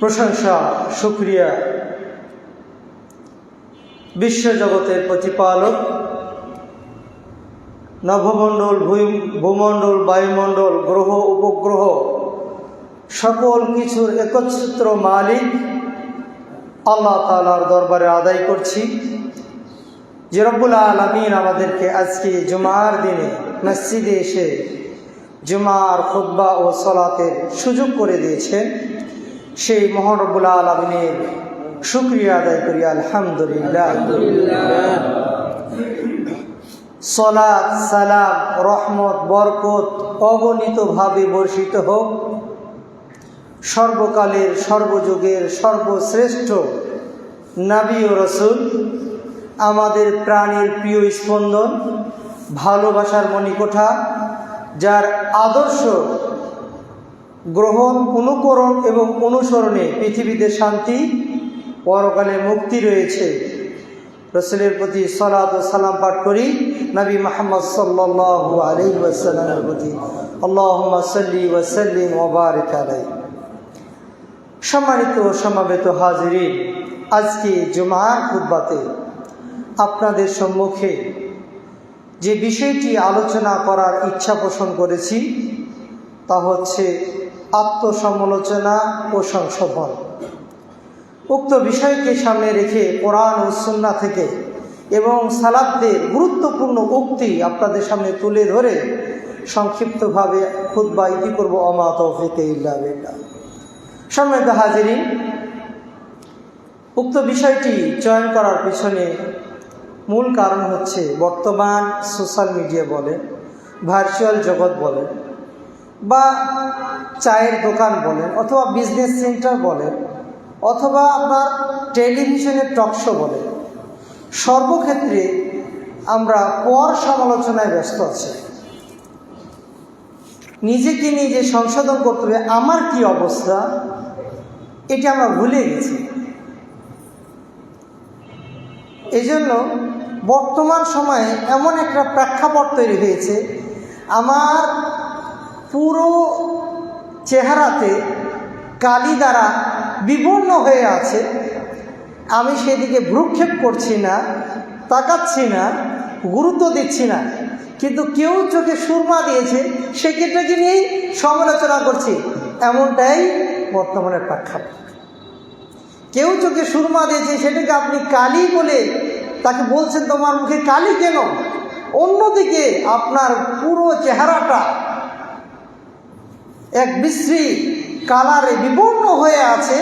প্রশংসা সুক্রিয়া বিশ্বজগতের প্রতিপালক, নভমণ্ডল ভূমণ্ডল, বায়ুমণ্ডল, গ্রহ, উপগ্রহ, সকল কিছুর একচ্ছত্র মালিক আল্লাহ তালার দরবারে আদায় করছি। যে রব্বুল আলমিন আমাদেরকে আজকে জুমার দিনে মসজিদে এসে জুমার খুদ্া ও সলাতের সুযোগ করে দিয়েছেন। সেই মহানবুল আলমিনের শুক্রিয়া আদায় করি, আলহামদুলিল্লাহ। সলাৎ, সালাম, রহমত, বরকত অগণিতভাবে বর্ষিত হোক। সর্বকালের, সর্বযুগের, সর্বশ্রেষ্ঠ নাবি ও রসুল, আমাদের প্রাণের প্রিয় স্পন্দন, ভালোবাসার মণিকোঠা, যার আদর্শ গ্রহণ, অনুকরণ এবং অনুসরণে পৃথিবীতে শান্তি পরকালে মুক্তি রয়েছে। রসুলের প্রতি সলাদ ও সালাম পাঠ করি, নবী মাহমদ সাল্লাহ আলী ওয়াসাল্লামের প্রতি। আল্লাহ সাল্লি ওয়াসাল্লিম ওবারিক আলাই সম্মানিত সমাবেত হাজিরি আজকে জুমার খুদ্বাতে আপনাদের সম্মুখে যে বিষয়টি আলোচনা করার ইচ্ছা পোষণ করেছি, তা হচ্ছে আত্মসমালোচনা ও সংশোধন। উক্ত বিষয়কে সামনে রেখে কোরআন ও সুন্না থেকে এবং সালাদদের গুরুত্বপূর্ণ উক্তি আপনাদের সামনে তুলে ধরে সংক্ষিপ্তভাবে খুদ্া ইতি করব অমা তৌফিকে ইল্লা সম্মানিত হাজিরিন, উক্ত বিষয়টি চয়ন করার পিছনে মূল কারণ হচ্ছে বর্তমান সোশ্যাল মিডিয়া বলে ভার্চুয়াল জগৎ বলে বা চায়ের দোকান বলেন অথবা বিজনেস সেন্টার বলেন অথবা আপনার টেলিভিশনের টকশো বলেন, সর্বক্ষেত্রে আমরা পর সমালোচনায় ব্যস্ত আছি। নিজেকে নিজে সংশোধন করতে হবে, আমার কি অবস্থা, এটা আমরা ভুলে গেছি। এই জন্য বর্তমান সময়ে এমন একটা প্রেক্ষাপট তৈরি হয়েছে, আমার পুরো চেহারাতে কালি দ্বারা বিবর্ণ হয়ে আছে। আমি সেদিকে ভ্রুক্ষেপ করছি না, তাকাচ্ছি না, গুরুত্ব দিচ্ছি না। কিন্তু কেউ চোখে সুরমা দিয়েছে, সেক্ষেত্রে নিয়েই সমালোচনা করছি? এমনটাই বর্তমানের প্রেক্ষাপট। কেউ চোখে সুরমা দিয়েছে, সেটাকে আপনি কালি বলে তাকে বলছেন, তোমার মুখে কালি কেন? অন্যদিকে আপনার পুরো চেহারাটা এক বিশ্রী কালারে বিবর্ণ হয়ে আছে,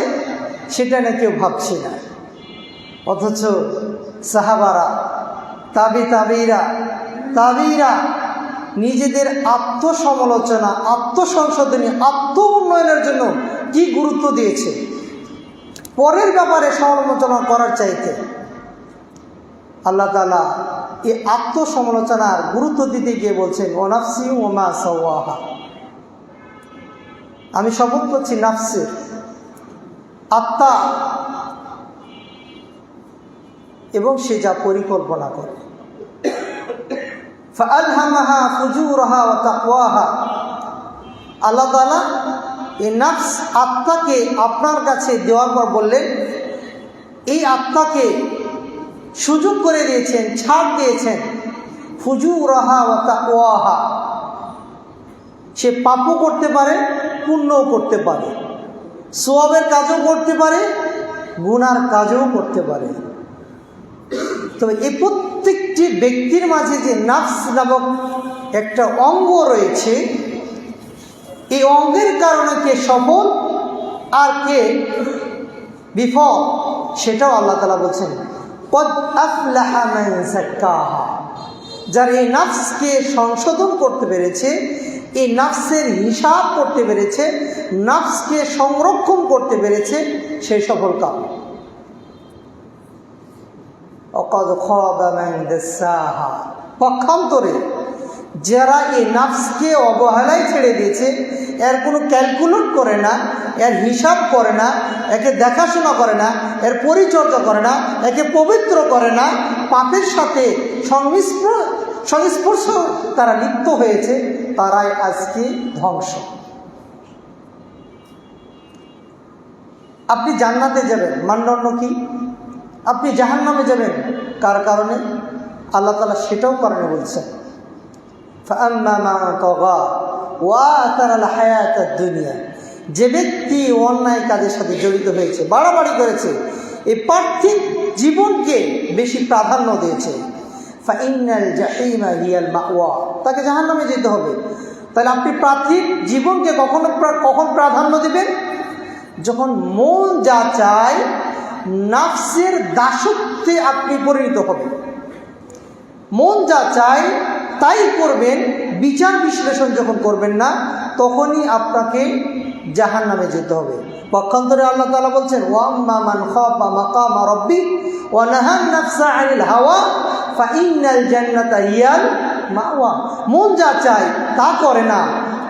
সেটা না কেউ ভাবছে না। অথচ সাহাবারা, তাবি তাবিরা তাবিরা নিজেদের আত্মসমালোচনা, আত্মসংশোধনী, আত্ম উন্নয়নের জন্য কি গুরুত্ব দিয়েছে? পরের ব্যাপারে সমালোচনা করার চাইতে আল্লাহ তালা এই আত্মসমালোচনার গুরুত্ব দিতে গিয়ে বলছেন ওনাফসি ওমা সওয়াহা। আমি শপথ করছি নাফসের। আত্মা এবং সে যা পরিকল্পনা করে। আল্লাহ তালা এই নাফস আত্মাকে আপনার কাছে দেওয়ার পর বললেন, এই আত্মাকে সুযোগ করে দিয়েছেন, ছাড় দিয়েছেন। ফুজু রাহা ও তাকওয়াহা। সে পাপও করতে পারে পুণ্যও করতে পারে। সোয়াবের কাজও করতে পারে, গুনার কাজও করতে পারে। তবে এই প্রত্যেকটি ব্যক্তির মাঝে যে নাফস নামক একটা অঙ্গ রয়েছে, এই অঙ্গের কারণে কে সফল আর কে বিফল, সেটাও আল্লাহ তালা বলছেন যার এই নাফসকে সংশোধন করতে পেরেছে এই নাফসের হিসাব করতে পেরেছে, নাফসকে সংরক্ষণ করতে পেরেছে সেই সফল কাম পক্ষান্তরে যারা এই নাফসকে অবহেলায় ছেড়ে দিয়েছে, এর কোনো ক্যালকুলেট করে না, এর হিসাব করে না, একে দেখাশোনা করে না, এর পরিচর্যা করে না, একে পবিত্র করে না, পাপের সাথে সংস্পর্শ সংস্পর্শ তারা লিপ্ত হয়েছে, তারাই আজকে ধ্বংস। আপনি জান্নাতে যাবেন, মানদণ্ড কি? আপনি জাহান নামে যাবেন, কার কারণে? আল্লাহ তালা সেটাও কারণে বলছেন দুনিয়া যে ব্যক্তি অন্যায় কাজের সাথে জড়িত হয়েছে, বাড়াবাড়ি করেছে, এ পার্থিব জীবনকে বেশি প্রাধান্য দিয়েছে। তাকে জাহান্নামে যেতে হবে। তাহলে আপনি পার্থিব জীবনকে কখনো কখন প্রাধান্য দেবেন? যখন মন যা চায়, নাফসের দাসত্বে আপনি পরিণত হবেন। মন যা চায়, তাই করবেন। বিচার বিশ্লেষণ যখন করবেন না, তখনই আপনাকে জাহান নামে যেতে হবে। পক্ষান্তরে আল্লাহ তালা বলছেন মান নাফসা আনিল হাওয়া ফাইনাল মন যা চায় তা করে না।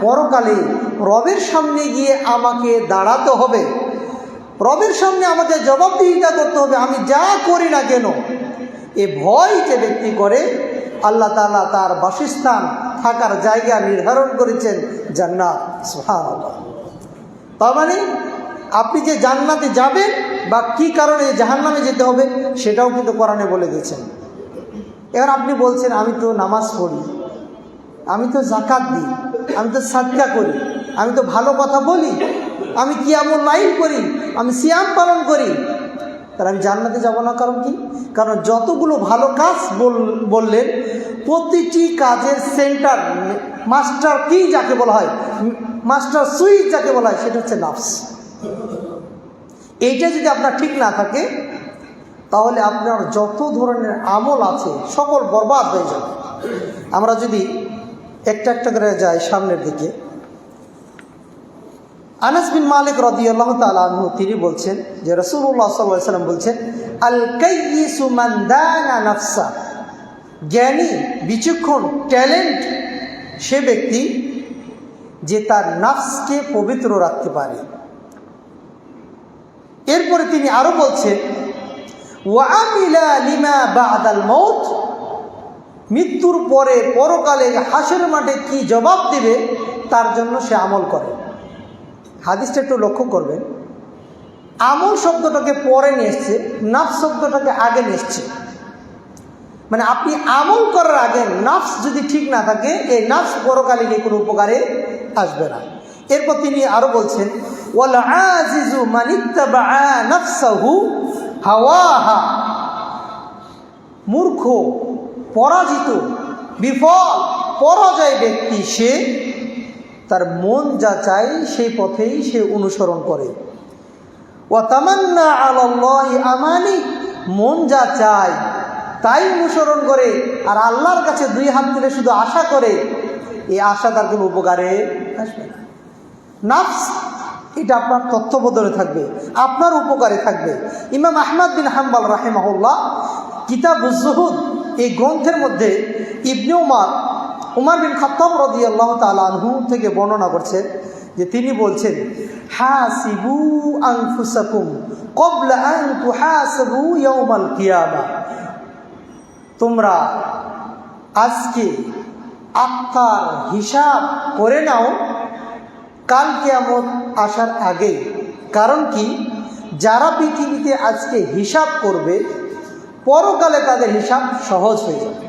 পরকালে রবের সামনে গিয়ে আমাকে দাঁড়াতে হবে। রবের সামনে আমাকে জবাবদিহিতা করতে হবে। আমি যা করি না কেন? এ ভয় যে ব্যক্তি করে, আল্লাহ তাআলা তার বাসস্থান থাকার জায়গা নির্ধারণ করেছেন জান্নাত। সুবহানাল্লাহ। তার মানে আপনি যে জান্নাতে যাবেন বা কি কারণে জাহান্নামে যেতে হবে সেটাও কিন্তু কোরআনে বলে দিয়েছেন। এবার আপনি বলছেন, আমি তো নামাজ পড়ি, আমি তো জাকাত দিই, আমি তো সাদকা করি, আমি তো ভালো কথা বলি, আমি কিয়ামুল লাইল করি, আমি সিয়াম পালন করি। তাহলে আমি জান্নাতে যাব না কারণ কি? কারণ যতগুলো ভালো কাজ বল- বললেন, প্রতিটি কাজের সেন্টার, মাস্টার কি যাকে বলা হয়? মাস্টার সুইচ যাকে বলা হয়, সেটা হচ্ছে নাফস। এইটা যদি আপনার ঠিক না থাকে, তাহলে আপনার যত ধরনের আমল আছে, সকল বরবাদ হয়ে যাবে। আমরা যদি একটা একটা করে যাই সামনের দিকে। আনাস বিন মালিক রদিয়াল্লাহ তালু তিনি বলছেন যে রসুল্লাহ সাল্লাহ সাল্লাম বলছেন আল নাফসা। জ্ঞানী, বিচক্ষণ, ট্যালেন্ট সে ব্যক্তি যে তার নাফসকে পবিত্র রাখতে পারে। এরপরে তিনি আরও বলছেন মৃত্যুর পরে পরকালে হাসের মাঠে কি জবাব দেবে, তার জন্য সে আমল করে। হাদিসটা একটু লক্ষ্য করবেন। আমল শব্দটাকে পরে নিয়ে এসছে নাফ শব্দটাকে আগে নিয়ে এসছে। মানে আপনি আমল করার আগে নাফস যদি ঠিক না থাকে, এই নাফস পরকালে গিয়ে কোনো উপকারে আসবে না। এরপর তিনি আরও বলছেন ওয়াল আজিজু মূর্খ, পরাজিত, বিফল, পরাজয় ব্যক্তি সে, তার মন যা চায় সেই পথেই সে অনুসরণ করে। ও তামান্না আল্লাহ আমানি। মন যা চায় তাই অনুসরণ করে, আর আল্লাহর কাছে দুই হাত তুলে শুধু আশা করে এই আশা তার কোনো উপকারে আসবে না। নাফস, এটা আপনার তত্ত্ববোধনে থাকবে, আপনার উপকারে থাকবে। ইমাম আহমদ বিন হাম্বাল রাহেমাহুল্লাহ কিতাব জহুদ এই গ্রন্থের মধ্যে ইবনে উমার উমার বিন খাত্তাব রদি আল্লাহ তালহু থেকে বর্ণনা করছেন যে তিনি বলছেন, হাসিবু আনফুসাকুম কবলা আন তুহাসাবু ইয়াউমাল কিয়ামা। তোমরা আজকে আত্মার হিসাব করে নাও। কাল কেয়ামত আসার আগে। কারণ কি? যারা পৃথিবীতে আজকে হিসাব করবে, পরকালে তাদের হিসাব সহজ হয়ে যাবে।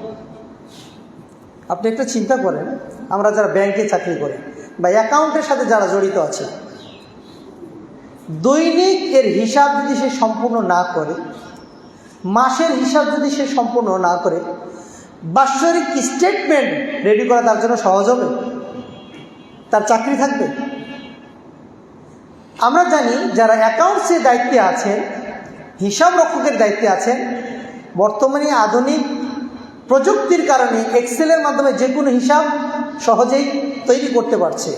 আপনি একটা চিন্তা করেন, আমরা যারা ব্যাংকে চাকরি করি বা অ্যাকাউন্টের সাথে যারা জড়িত আছে, দৈনিক এর হিসাব যদি সে সম্পূর্ণ না করে, মাসের হিসাব যদি সে সম্পূর্ণ না করে বাৎসরিক স্টেটমেন্ট রেডি করা তার জন্য সহজ হবে। তার চাকরি থাকবে। আমরা জানি যারা অ্যাকাউন্টসের দায়িত্বে আছেন, হিসাব রক্ষকের দায়িত্বে আছেন, বর্তমানে আধুনিক প্রযুক্তির কারণে এক্সেলের মাধ্যমে যে কোনো হিসাব সহজেই তৈরি করতে পারছে।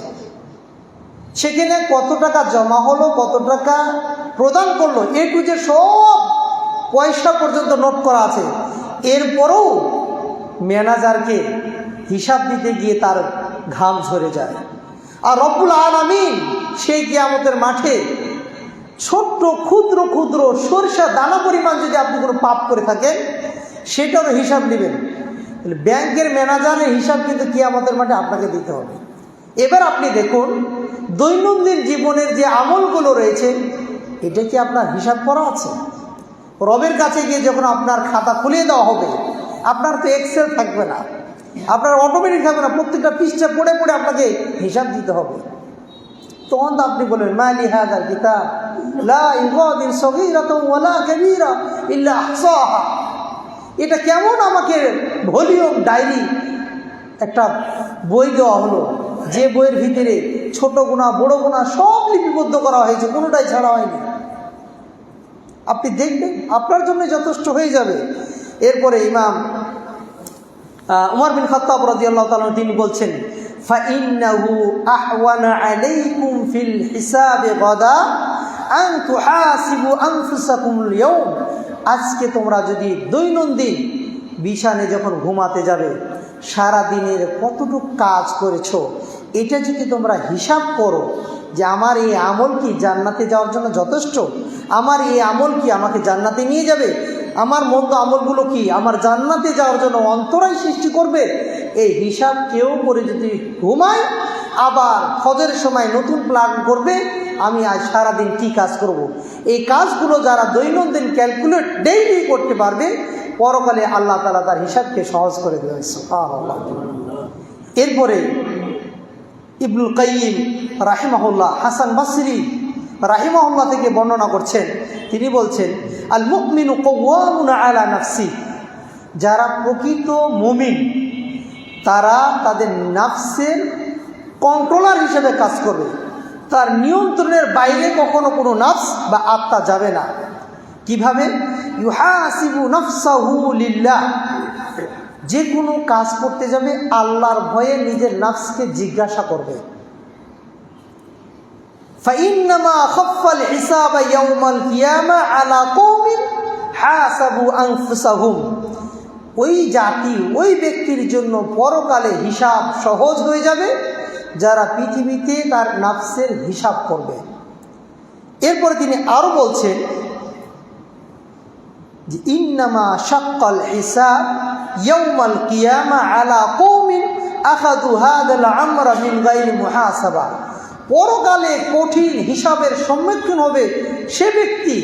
সেখানে কত টাকা জমা হলো, কত টাকা প্রদান করল, এ টু যে সব পয়সা পর্যন্ত নোট করা আছে। এরপরও ম্যানেজারকে হিসাব দিতে গিয়ে তার ঘাম ঝরে যায়। আর রব্বুল আলামিন সেই কিয়ামতের মাঠে ছোট্ট, ক্ষুদ্র ক্ষুদ্র সরিষা দানা পরিমাণ যদি আপনি কোনো পাপ করে থাকেন, সেটারও হিসাব নেবেন। ব্যাংকের ম্যানেজারের হিসাব কিন্তু কিয়ামতের মাঠে আপনাকে দিতে হবে। এবার আপনি দেখুন, দৈনন্দিন জীবনের যে আমলগুলো রয়েছে, এটা কি আপনার হিসাব করা আছে? রবের কাছে গিয়ে যখন আপনার খাতা খুলে দেওয়া হবে আপনার তো এক্সেল থাকবে না। আপনার অটোমেটিক থাকবে না। প্রত্যেকটা পৃষ্ঠা পড়ে পড়ে আপনাকে হিসাব দিতে হবে। তখন তো আপনি বলবেন, মালি হাজার কিতাব এটা কেমন আমাকে ভলিউম ডায়েরি একটা বই দেওয়া হলো। যে বইয়ের ভিতরে ছোট গোনা বড় গুণা সব লিপিবদ্ধ করা হয়েছে, কোনোটাই ছাড়া হয়নি। আপনি দেখবেন, আপনার জন্য যথেষ্ট হয়ে যাবে। এরপরে ইমাম উমর বিন খত্তাব রাদিয়াল্লাহু তাআলা তিনি বলছেন ফিল হিসাবে গদা আজকে তোমরা যদি দৈনন্দিন বিছানে যখন ঘুমাতে যাবে সারা দিনের কতটুক কাজ করেছ, এটা যদি তোমরা হিসাব করো যে আমার এই আমল কি জান্নাতে যাওয়ার জন্য যথেষ্ট, আমার এই আমল কি আমাকে জান্নাতে নিয়ে যাবে আমার মন্দ আমলগুলো কি আমার জান্নাতে যাওয়ার জন্য অন্তরায় সৃষ্টি করবে এই হিসাব কেউ করে যদি ঘুমায়, আবার ফজরের সময় নতুন প্ল্যান করবে, আমি আজ সারাদিন কী কাজ করব। এই কাজগুলো যারা দৈনন্দিন ক্যালকুলেট ডেইলি করতে পারবে, পরকালে আল্লাহ তালা তার হিসাবকে সহজ করে দেবেন। এরপরে ইবনুল কাইম রাহিমাহুল্লাহ হাসান বাসরি রাহিমাহুল্লাহ থেকে বর্ণনা করছেন তিনি বলছেন আল মুকমিনু আলা নাফসি। যারা প্রকৃত মুমিন, তারা তাদের নাফসের কন্ট্রোলার হিসেবে কাজ করবে। তার নিয়ন্ত্রণের বাইরে কখনো কোনো নাফস বা আত্মা যাবে না। কীভাবে? ইউহাসিবু নফসাহু যে কোনো কাজ করতে যাবে, আল্লাহর ভয়ে নিজের নাফসকে জিজ্ঞাসা করবে। فإنما خف الحساب يوم القيامة على قوم حاسبوا أنفسهم ওই জাতি ওই ব্যক্তির জন্য পরকালে হিসাব সহজ হয়ে যাবে যারা পৃথিবীতে তার নাফসের হিসাব করবে এরপরে তিনি আরও বলছেন যে ইন্নামা শাক্কাল হিসাব ইয়াউমাল কিয়ামা আলা কৌমিন আখাদু হাদাল আমরা মিন গাইরি মুহাসাবা পরকালে কঠিন হিসাবের সম্মুখীন হবে সে ব্যক্তি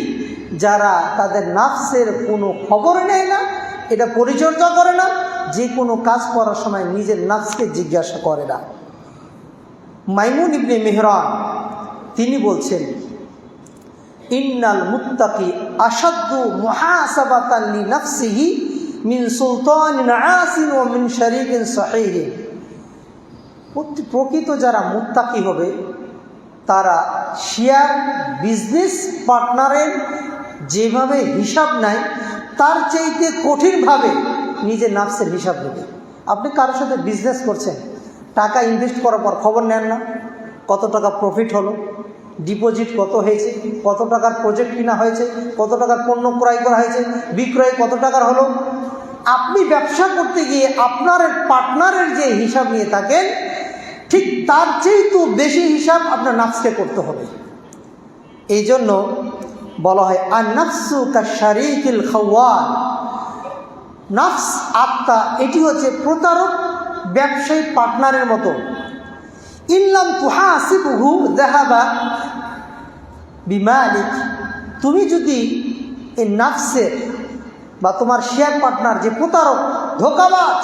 যারা তাদের নাফসের কোনো খবর নেয় না, এটা পরিচর্যা করে না, যে কোনো কাজ করার সময় নিজের নাফসকে জিজ্ঞাসা করে না। মাইমুন ইবনে মেহরান, তিনি বলছেন, ইন্নাল মুত্তাকি আসাদ্দু মুহাসাবাতাল্লি নাফসিহি মিন সুলতানিন আসিন ও মিন সাহিহিন। প্রকৃত যারা মুত্তাকি হবে তারা শেয়ার বিজনেস পার্টনারের যেভাবে হিসাব নেয়, তার চাইতে কঠিনভাবে নিজের নাফসের হিসাব নেবে। আপনি কারোর সাথে বিজনেস করছেন, টাকা ইনভেস্ট করার পর খবর নেন না, কত টাকা প্রফিট হলো ডিপোজিট কত হয়েছে, কত টাকার প্রজেক্ট কিনা হয়েছে, কত টাকার পণ্য ক্রয় করা হয়েছে, বিক্রয় কত টাকার হলো, আপনি ব্যবসা করতে গিয়ে আপনার পার্টনারের যে হিসাব নিয়ে থাকেন ঠিক তার তো বেশি হিসাব আপনার নাফসকে করতে হবে। এই জন্য বলা হয় আর নাফসু কাশারিকিল খাওয়ান। নাফস আত্মা, এটি হচ্ছে প্রতারক ব্যবসায়ী পার্টনারের মতো। ইনলাম তুহা আসিবহু দেহাবা বিমালিক। তুমি যদি এই নাফসের বা তোমার শেয়ার পার্টনার, যে প্রতারক, ধোকাবাজ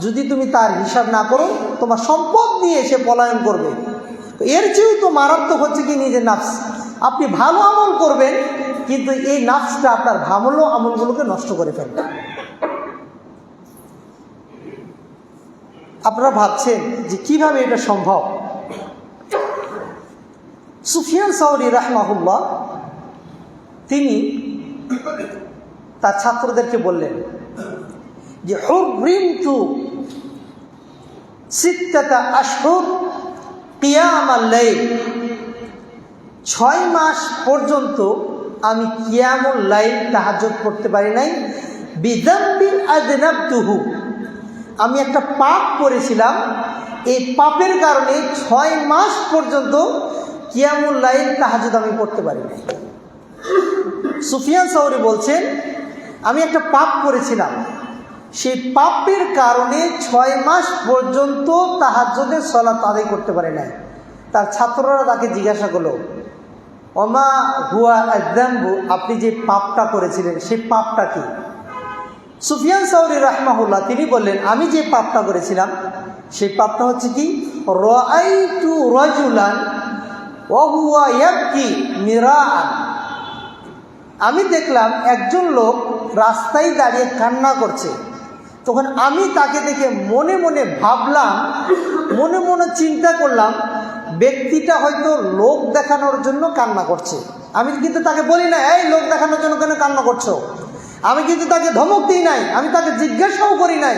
যদি তুমি তার হিসাব না করো, তোমার সম্পদ নিয়ে এসে পলায়ন করবে। এর চেয়েও তো মারাত্মক হচ্ছে কি নিজের নাফস। আপনি ভালো আমল করবেন, কিন্তু এই নাফসটা আপনার ভালো আমলগুলোকে নষ্ট করে ফেলবে। আপনারা ভাবছেন যে কীভাবে এটা সম্ভব? সুফিয়ান সাউরি রাহমাহুল্লাহ, তিনি তার ছাত্রদেরকে বললেন যে হুরিমতু সিত্তাতা আশহুর কিয়ামাল্লাইল ছয় মাস পর্যন্ত আমি কিয়ামুল লাইল তাহাজ্জুদ করতে পারি নাই। বিদাম্বিন আদনাবতুহু আমি একটা পাপ করেছিলাম। এই পাপের কারণে ছয় মাস পর্যন্ত কিয়ামুল লাইল তাহাজুদ আমি পড়তে পারি নাই। সুফিয়ান সৌরি বলছেন, আমি একটা পাপ করেছিলাম। সেই পাপের কারণে ছয় মাস পর্যন্ত তাহাজ্যদের সলাত আদায় করতে পারে নাই। তার ছাত্ররা তাকে জিজ্ঞাসা করল অমা হুয়া একদাম্বু আপনি যে পাপটা করেছিলেন সেই পাপটা কি? সুফিয়ান সাউরি রাহমাহুল্লাহ, তিনি বললেন, আমি যে পাপটা করেছিলাম সেই পাপটা হচ্ছে কি? রাজুলান ওহুয়া ইয়াবকি মিরাআন। আমি দেখলাম একজন লোক রাস্তায় দাঁড়িয়ে কান্না করছে। তখন আমি তাকে দেখে মনে মনে ভাবলাম, মনে মনে চিন্তা করলাম, ব্যক্তিটা হয়তো লোক দেখানোর জন্য কান্না করছে। আমি কিন্তু তাকে বলি না, এই লোক দেখানোর জন্য কেন কান্না করছ? আমি কিন্তু তাকে ধমক দিই নাই, আমি তাকে জিজ্ঞাসাও করি নাই।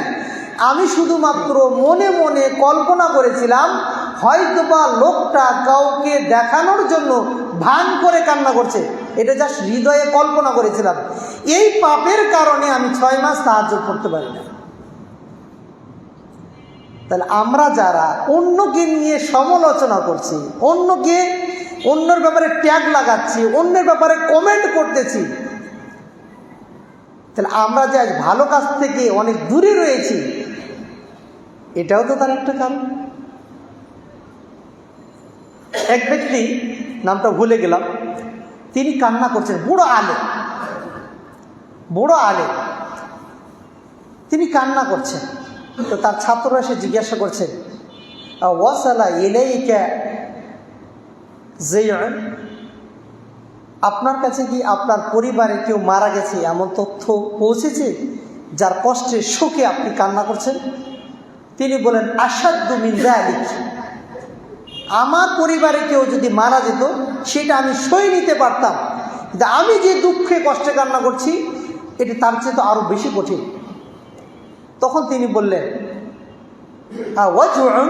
আমি শুধুমাত্র মনে মনে কল্পনা করেছিলাম, হয়তোবা লোকটা কাউকে দেখানোর জন্য ভান করে কান্না করছে। এটা জাস্ট হৃদয়ে কল্পনা করেছিলাম। এই পাপের কারণে আমি ছয় মাস সাহায্য করতে পারি না তাহলে আমরা যারা অন্যকে নিয়ে সমালোচনা করছি অন্যকে অন্যের ব্যাপারে ট্যাগ লাগাচ্ছি, অন্যের ব্যাপারে কমেন্ট করতেছি, তাহলে আমরা যে আজ ভালো কাজ থেকে অনেক দূরে রয়েছি, এটাও তো তার একটা কারণ। এক ব্যক্তি, নামটা ভুলে গেলাম, তিনি কান্না করছেন, বুড়ো আলে বুড়ো আলে তিনি কান্না করছেন। তো তার ছাত্ররা এসে জিজ্ঞাসা করছেন ওয়াসালা এলাইকা জেয়ন আপনার কাছে কি আপনার পরিবারে কেউ মারা গেছে এমন তথ্য পৌঁছেছে যার কষ্টে শোকে আপনি কান্না করছেন? তিনি বলেন আসাধ্য মিন্দা আলিক আমার পরিবারে কেউ যদি মারা যেত, সেটা আমি সই নিতে পারতাম। কিন্তু আমি যে দুঃখে কষ্টে কান্না করছি, এটা তার চেয়ে তো আরও বেশি কঠিন। তখন তিনি বললেন হ্যাঁ ওয়াজুন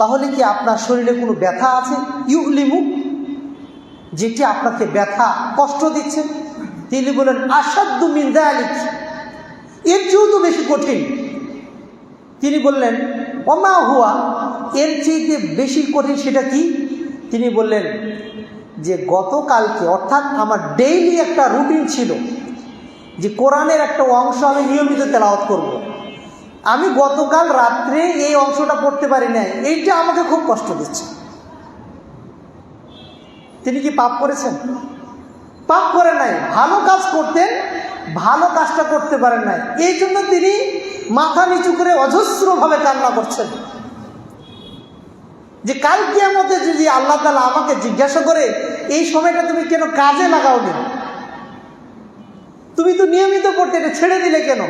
তাহলে কি আপনার শরীরে কোনো ব্যথা আছে? ইউলিমু যেটি আপনাকে ব্যথা, কষ্ট দিচ্ছে? তিনি বলেন আসাধ্য মিন্দা আলিক এর চেয়েও তো বেশি কঠিন। তিনি বললেন অমা হুয়া, এর চেয়ে বেশি কঠিন সেটা কি? তিনি বললেন, যে গতকালকে, অর্থাৎ আমার ডেইলি একটা রুটিন ছিল যে কোরআনের একটা অংশ আমি নিয়মিত তেলাওয়াত করব। আমি গতকাল রাত্রে এই অংশটা পড়তে পারি না এইটা আমাকে খুব কষ্ট দিচ্ছে। তিনি কি পাপ করেছেন? পাপ করে নাই। ভালো কাজ করতেন, ভালো কাজটা করতে পারেন নাই। এই জন্য তিনি মাথা নিচু করে অজস্রভাবে কান্না করছেন। যে কাল কিয়ামতে যদি আল্লাহ তালা আমাকে জিজ্ঞাসা করে, এই সময়টা তুমি কেন কাজে লাগাও নি তুমি তো নিয়মিত পড়তে এটা ছেড়ে দিলে কেন?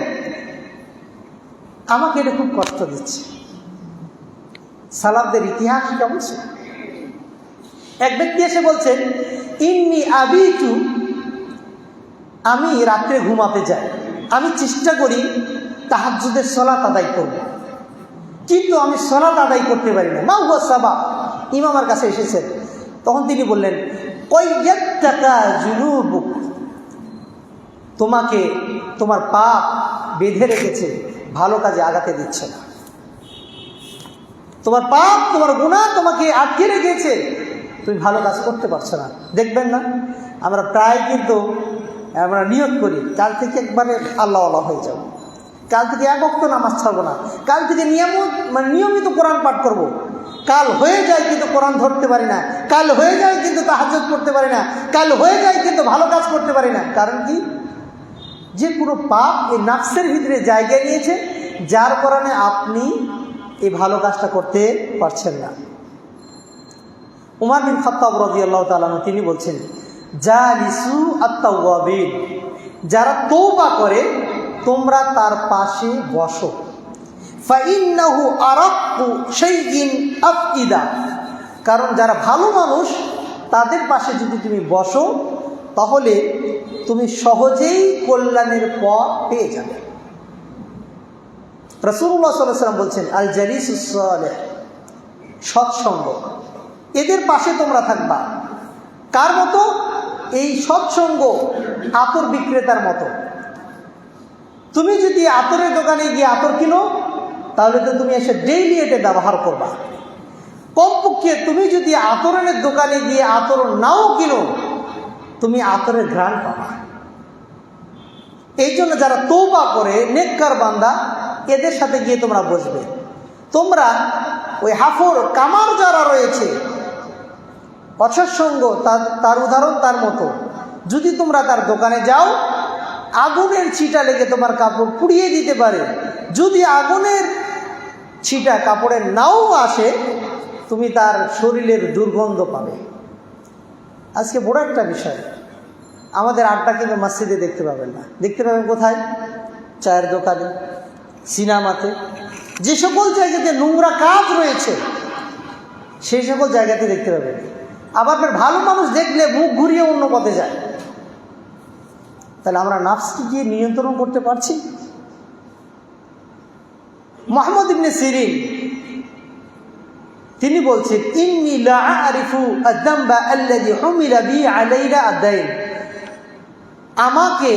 আমাকে এটা খুব কষ্ট দিচ্ছে। সালাবদের ইতিহাস কেমন ছিল? এক ব্যক্তি এসে বলছেন, ইন্নি আবিটু আমি রাত্রে ঘুমাতে যাই। আমি চেষ্টা করি তাহাজুদের সলাত আদায় করব কিন্তু আমি সলাত আদায় করতে পারি না। মা হুয়া সাবা। ইমামার কাছে এসেছেন। তখন তিনি বললেন কয়েক টাকা জুনুবুক তোমাকে, তোমার পাপ বেঁধে রেখেছে, ভালো কাজে আগাতে দিচ্ছে না। তোমার পাপ, তোমার গুণা তোমাকে আটকে রেখেছে, তুমি ভালো কাজ করতে পারছ না। দেখবেন না, আমরা প্রায় কিন্তু আমরা নিয়োগ করি, কাল থেকে একবারে আল্লাহ আল্লাহ হয়ে যাব। কাল থেকে এক অক্ত নামাজ ছাড়বো না। কাল থেকে নিয়মিত মানে নিয়মিত কোরআন পাঠ করব। কাল হয়ে যায় কিন্তু কোরআন ধরতে পারি না। কাল হয়ে যায় কিন্তু তাহাজত করতে পারি না। কাল হয়ে যায় কিন্তু ভালো কাজ করতে পারি না। কারণ কি? যে কোনো পাপ এই নাফসের ভিতরে জায়গা নিয়েছে, যার কারণে আপনি এই ভালো কাজটা করতে পারছেন না। উমার বিন খত্তাব রদি আল্লাহ তালানো তিনি বলছেন যা লিসু আত্মাবিন যারা তৌবা করে, তোমরা তার পাশে বসো। আফইদা, কারণ যারা ভালো মানুষ, তাদের পাশে যদি তুমি বসো তাহলে তুমি সহজেই কল্যাণের পথ পেয়ে যাবে। রসুল্লাহ সাল্লাম বলছেন, আল জালিস সৎসঙ্গ এদের পাশে তোমরা থাকবা। কার মতো? এই সৎসঙ্গ আতর বিক্রেতার মতো। তুমি যদি আতরের দোকানে গিয়ে আতর কিনো, তাহলে তো তুমি এসে ডেইলি এটা ব্যবহার করবা। কমপক্ষে তুমি যদি আতরণের দোকানে গিয়ে আতর নাও কিনো তুমি আতরের ঘ্রাণ পাবা। এই জন্য যারা তৌবা করে, নেককার বান্দা, এদের সাথে গিয়ে তোমরা বসবে। তোমরা ওই হাফর, কামার যারা রয়েছে অসৎসঙ্গ তার তার উদাহরণ তার মতো। যদি তোমরা তার দোকানে যাও, আগুনের ছিটা লেগে তোমার কাপড় পুড়িয়ে দিতে পারে। যদি আগুনের ছিটা কাপড়ের নাও আসে, তুমি তার শরীরের দুর্গন্ধ পাবে। আজকে বড় একটা বিষয়। আমাদের আড্ডা কিন্তু মসজিদে দেখতে পাবেন না। দেখতে পাবেন কোথায়? চায়ের দোকানে, সিনেমাতে। যে সকল জায়গাতে নোংরা কাজ রয়েছে, সেই সকল জায়গাতে দেখতে পাবেন। আবার ভালো মানুষ দেখলে মুখ ঘুরিয়ে অন্য পথে যায়। তাহলে আমরা নাফসকে গিয়ে নিয়ন্ত্রণ করতে পারছি? মোহাম্মদ ইবনে সিরিন তিনি বলছেন আরিফু আদাম্বা বি আমাকে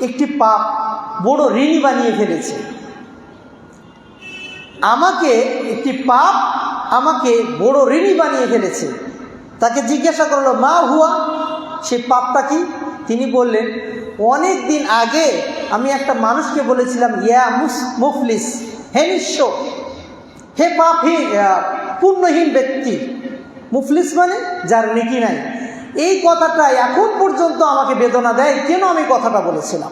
একটি পাপ বড় ঋণী বানিয়ে ফেলেছে। আমাকে একটি পাপ আমাকে বড় ঋণী বানিয়ে ফেলেছে। তাকে জিজ্ঞাসা করল মা হুয়া? সে পাপটা কি? তিনি বললেন অনেক দিন আগে আমি একটা মানুষকে বলেছিলাম ইয়া মুস মুফলিস হে নিঃস্ব হে পাপ আহ, পুণ্যহীন ব্যক্তি। মুফলিস মানে যার নেকি নাই। এই কথাটা এখন পর্যন্ত আমাকে বেদনা দেয়, কেন আমি কথাটা বলেছিলাম?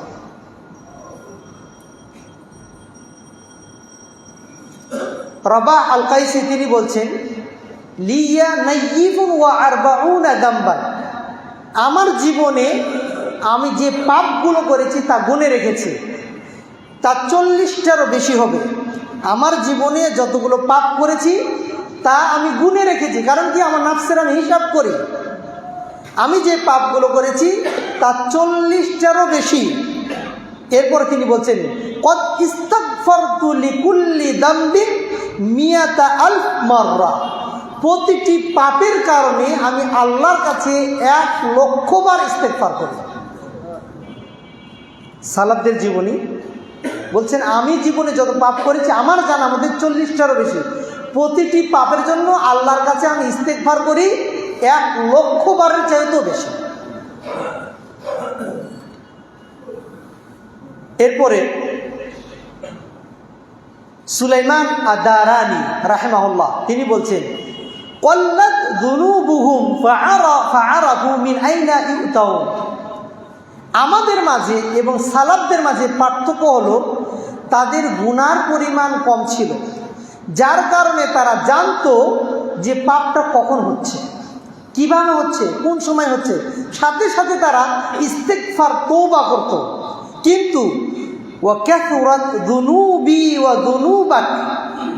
রবা আল কাইসি তিনি বলছেন, লিয়া নাইয়িবুন ওয়া আরবাউনা আমার জীবনে আমি যে পাপগুলো করেছি তা গুনে রেখেছি। তা চল্লিশটারও বেশি হবে। আমার জীবনে যতগুলো পাপ করেছি তা আমি গুনে রেখেছি, কারণ কি আমার নাফসের আমি হিসাব করি। আমি যে পাপগুলো করেছি, তা চল্লিশটারও বেশি। এরপর তিনি বলছেন মিয়াতা প্রতিটি পাপের কারণে আমি আল্লাহর কাছে এক লক্ষবার ইস্তেকফার করি। সালাবদের জীবনী বলছেন, আমি জীবনে যত পাপ করেছি, আমার জানা আমাদের চল্লিশটারও বেশি। প্রতিটি পাপের জন্য আল্লাহর কাছে আমি ইস্তেকফার করি, এক লক্ষ বারের চাইতেও বেশি। এরপরে সুলাইমান আদারানি, রাহেমাহুল্লাহ, তিনি বলছেন আমাদের মাঝে এবং সালাবদের মাঝে পার্থক্য হলো, তাদের গুনার পরিমাণ কম ছিল। যার কারণে তারা জানতো যে পাপটা কখন হচ্ছে, কীভাবে হচ্ছে, কোন সময় হচ্ছে। সাথে সাথে তারা ইস্তেকফার তৌবা করত। কিন্তু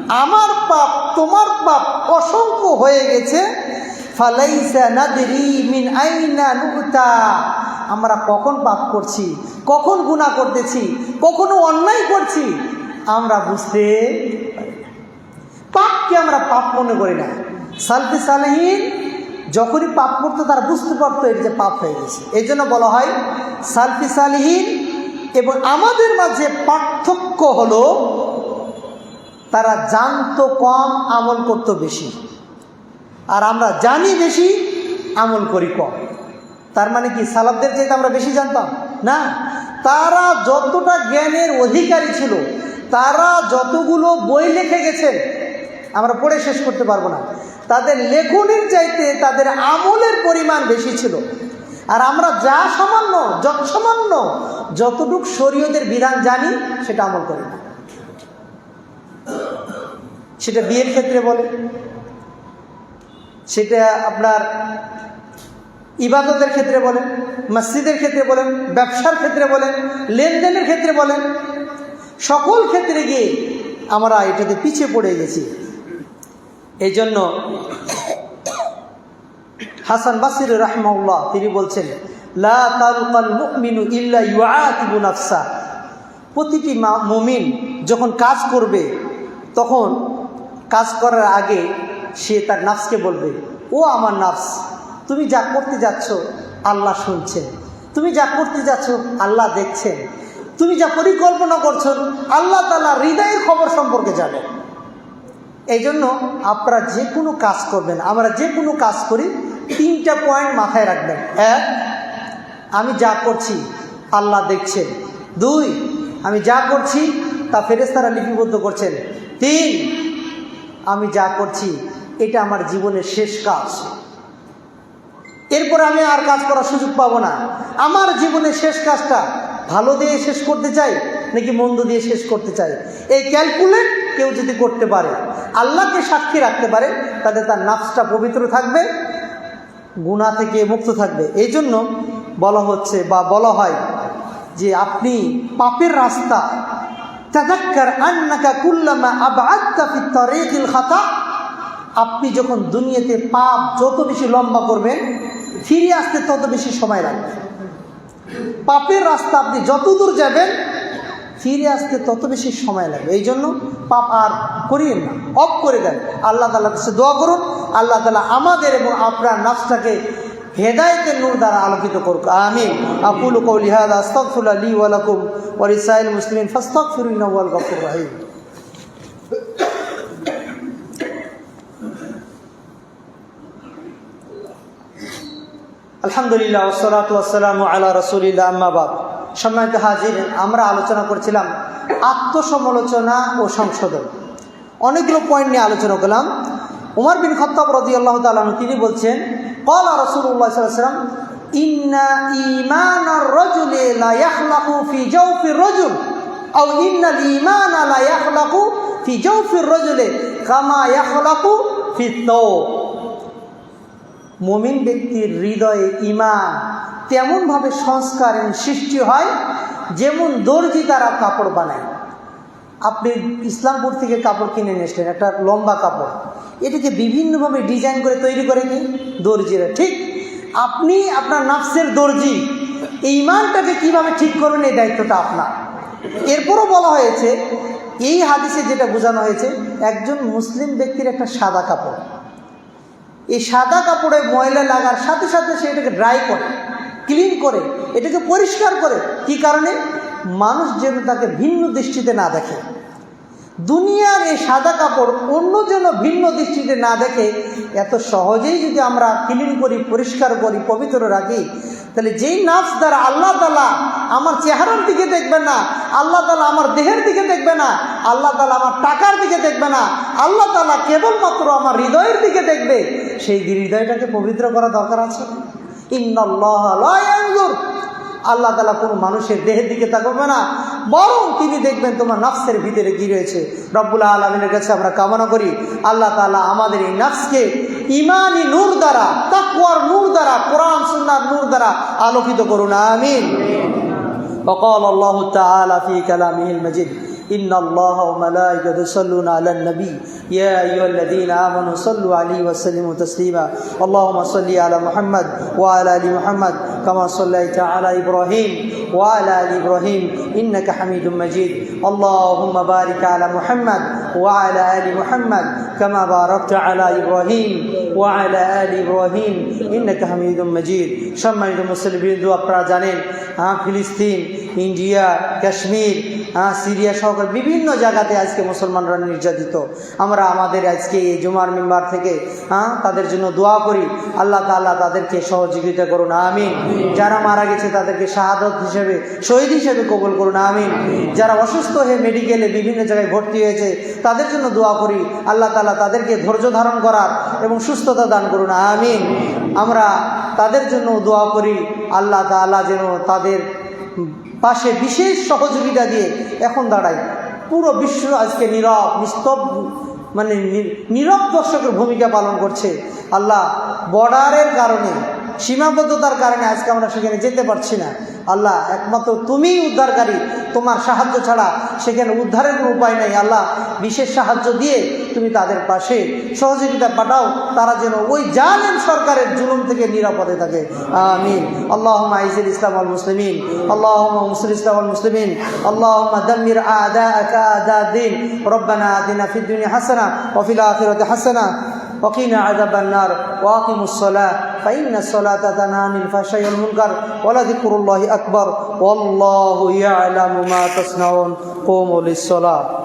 আমার পাপ, তোমার পাপ অসংখ্য হয়ে গেছে। আমরা কখন পাপ করছি, কখন গুণা করতেছি, কখনো অন্যায় করছি, আমরা বুঝতে আমরা পাপ মনে করি না। সালফি সালেহীন যখনই পাপ করতো তারা বুঝতে পারতো এর যে পাপ হয়ে গেছে। এই জন্য বলা হয় সালফি সালেহীন এবং আমাদের মাঝে পার্থক্য হলো তারা জানতো কম, আমল করতো বেশি। আর আমরা জানি বেশি, আমল করি কম। তার মানে কি সালাবদের চাইতে আমরা বেশি জানতাম? না। তারা যতটা জ্ঞানের অধিকারী ছিল, তারা যতগুলো বই লিখে গেছেন আমরা পড়ে শেষ করতে পারব না। তাদের লেখনের চাইতে তাদের আমলের পরিমাণ বেশি ছিল। আর আমরা যা সামান্য যত সামান্য যতটুক শরীয়তের বিধান জানি, সেটা আমল করি না। সেটা বিয়ের ক্ষেত্রে বলে। সেটা আপনার ইবাদতের ক্ষেত্রে বলেন মসজিদের ক্ষেত্রে বলেন ব্যবসার ক্ষেত্রে বলেন লেনদেনের ক্ষেত্রে বলেন সকল ক্ষেত্রে গিয়ে আমরা এটাতে পিছিয়ে পড়ে গেছি। এই জন্য হাসান বাসির রহমাউল্লাহ তিনি বলছেন, লা তালকাল মুমিনু ইল্লা ইউআতিবু নাফসা। প্রতিটি মুমিন যখন কাজ করবে, তখন কাজ করার আগে সে তার নাফসকে বলবে, ও আমার নাফস, তুমি যা করতে যাচ্ছ, আল্লাহ শুনছেন। তুমি যা করতে যাচ্ছ, আল্লাহ দেখছেন। তুমি যা পরিকল্পনা করছ, আল্লাহ তালা হৃদয়ের খবর সম্পর্কে জানেন। এই জন্য আপনারা যে কোনো কাজ করবেন, আমরা যে কোনো কাজ করি, তিনটা পয়েন্ট মাথায় রাখবেন। এক, আমি যা করছি, আল্লাহ দেখছেন। দুই, আমি যা করছি, তা ফেরেস্তারা লিপিবদ্ধ করছেন। তিন, আমি যা করছি, এটা আমার জীবনের শেষ কাজ। এরপর আমি আর কাজ করার সুযোগ পাবো না। আমার জীবনের শেষ কাজটা ভালো দিয়ে শেষ করতে চাই, নাকি মন্দ দিয়ে শেষ করতে চাই? এই ক্যালকুলেট কেউ যদি করতে পারে, আল্লাহকে সাক্ষী রাখতে পারে তাহলে তার নাফসটা পবিত্র থাকবে গুণা থেকে মুক্ত থাকবে। এই জন্য বলা হচ্ছে বা বলা হয় যে আপনি পাপের রাস্তা, তাদাক্কার আন্নাকা কুল্লামা আবআদতা ফি তারিকিল খাতা, আপনি যখন দুনিয়াতে পাপ যত বেশি লম্বা করবেন, ফিরে আসতে তত বেশি সময় লাগবে। পাপের রাস্তা আপনি যত দূর যাবেন ফিরে আসতে তত বেশি সময় লাগবে। এই জন্য পাপ আর করিয়েন না অফ করে দেন। আল্লাহ তালার কাছে দোয়া করুন। আল্লাহ তালা আমাদের এবং আপনার নাফসটাকে হেদায়তের নূর দ্বারা আলোকিত করুক। আমিন। আকুল কৌলি হাদা আস্তফুল্লাহ লি ওয়ালাকুম ওয়ালিসাইল মুসলিম রাহিম। আলহামদুলিল্লাহ ওসলাত ওয়াসালাম আল্লাহ রসুলিল্লাহ আম্মাবাদ সম্মানিত হাজির, আমরা আলোচনা করছিলাম আত্মসমালোচনা ও সংশোধন। অনেকগুলো পয়েন্ট নিয়ে আলোচনা করলাম। উমার বিন খত্তাব রদি আল্লাহ তালু তিনি বলছেন কল রসুল্লাহ সাল্লাম ইন্না ইমান মমিন ব্যক্তির হৃদয়ে ইমান তেমনভাবে সংস্কার সৃষ্টি হয়, যেমন দর্জি তারা কাপড় বানায়। আপনি ইসলামপুর থেকে কাপড় কিনে নিয়ে এসলেন, একটা লম্বা কাপড়। এটাকে বিভিন্নভাবে ডিজাইন করে তৈরি করে কি? দর্জিরা। ঠিক আপনি আপনার নাফসের দর্জি, এই ইমানটাকে কীভাবে ঠিক করবেন, এই দায়িত্বটা আপনার। এরপরও বলা হয়েছে, এই হাদিসে যেটা বোঝানো হয়েছে, একজন মুসলিম ব্যক্তির একটা সাদা কাপড়। এই সাদা কাপড়ে ময়লা লাগার সাথে সাথে সে এটাকে ড্রাই করে। ক্লিন করে, এটাকে পরিষ্কার করে, কি কারণে? মানুষ যেন তাকে ভিন্ন দৃষ্টিতে না দেখে। দুনিয়ার এই সাদা কাপড় অন্য যেন ভিন্ন দৃষ্টিতে না দেখে, এত সহজেই যদি আমরা ক্লিন করি, পরিষ্কার করি, পবিত্র রাখি, তাহলে যেই নাচ দ্বারা আল্লাহ তালা আমার চেহারার দিকে দেখবে না, আল্লাহ তালা আমার দেহের দিকে দেখবে না, আল্লাহ তালা আমার টাকার দিকে দেখবে না, আল্লাহ তালা কেবলমাত্র আমার হৃদয়ের দিকে দেখবে, সেই হৃদয়টাকে পবিত্র করা দরকার আছে? ইন্নআল্লাহ আল্লাহ তালা কোনো মানুষের দেহের দিকে তাকাবে না বরং তিনি দেখবেন তোমার নাফসের ভিতরে কি রয়েছে রব্বুল আলমিনের কাছে আমরা কামনা করি আল্লাহ তালা আমাদের এই নাফসকে ইমানি নূর দ্বারা তাকুয়ার নূর দ্বারা কোরআন সুন্নার নূর দ্বারা আলোকিত করুন আমিন وقال الله تعالى في كلامه المجيد إن الله وملائكته يصلون على النبي يا أيها الذين آمنوا صلوا عليه وسلموا تسليما اللهم صل على محمد وعلى آل محمد كما صليت على إبراهيم وعلى آل إبراهيم إنك حميد مجيد اللهم بارك على محمد وعلى آل محمد كما باركت على إبراهيم وعلى آل إبراهيم إنك حميد مجيد সম্মানিত মুসলিম আপনারা জানেন হ্যাঁ ফিলিস্তিন ইন্ডিয়া কাশ্মীর হ্যাঁ সিরিয়া সহকারে বিভিন্ন জায়গাতে আজকে মুসলমানরা নির্যাতিত। আমরা আমাদের আজকে এই জুমার মেম্বার থেকে হ্যাঁ তাদের জন্য দোয়া করি। আল্লাহ তাল্লাহ তাদেরকে সহযোগিতা করুন, আমিন। যারা মারা গেছে তাদেরকে শাহাদত হিসেবে, শহীদ হিসেবে কবুল করুন, আমিন। যারা অসুস্থ হয়ে মেডিকেলে বিভিন্ন জায়গায় ভর্তি হয়েছে, তাদের জন্য দোয়া করি। আল্লাহ তালা তাদেরকে ধৈর্য ধারণ করার এবং সুস্থতা দান করুন, আমিন। আমরা তাদের জন্য দোয়া করি। আল্লাহ তালা যেন তাদের পাশে বিশেষ সহযোগিতা দিয়ে এখন দাঁড়ায় পুরো বিশ্ব আজকে নীরব, নিস্তব্ধ মানে নীরব দর্শকের ভূমিকা পালন করছে। আল্লাহ বর্ডারের কারণে সীমাবদ্ধতার কারণে আজকে আমরা সেখানে যেতে পারছি না। আল্লাহ, একমাত্র তুমিই উদ্ধারকারী। তোমার সাহায্য ছাড়া সেখানে উদ্ধারের কোনো উপায় নেই। আল্লাহ, বিশেষ সাহায্য দিয়ে তুমি তাদের পাশে সহযোগিতা পাঠাও। তারা যেন ওই জানেন সরকারের জুলুম থেকে নিরাপদে থাকে। আমিন। আল্লাহ আইসুল ইসলাম আল মুসলিমিন। আল্লাহ মুসুল ইসলাম আল মুসলিমিন। আল্লাহ আদা আদা দিন রব্বানা আদিনা হাসানা ওফিল আফিরত হাসানা। وقنا عذاب النار واقموا الصلاة فإن الصلاة تنهى عن الفحشاء والمنكر ولذكر الله أكبر والله يعلم ما تصنعون. قوموا للصلاة.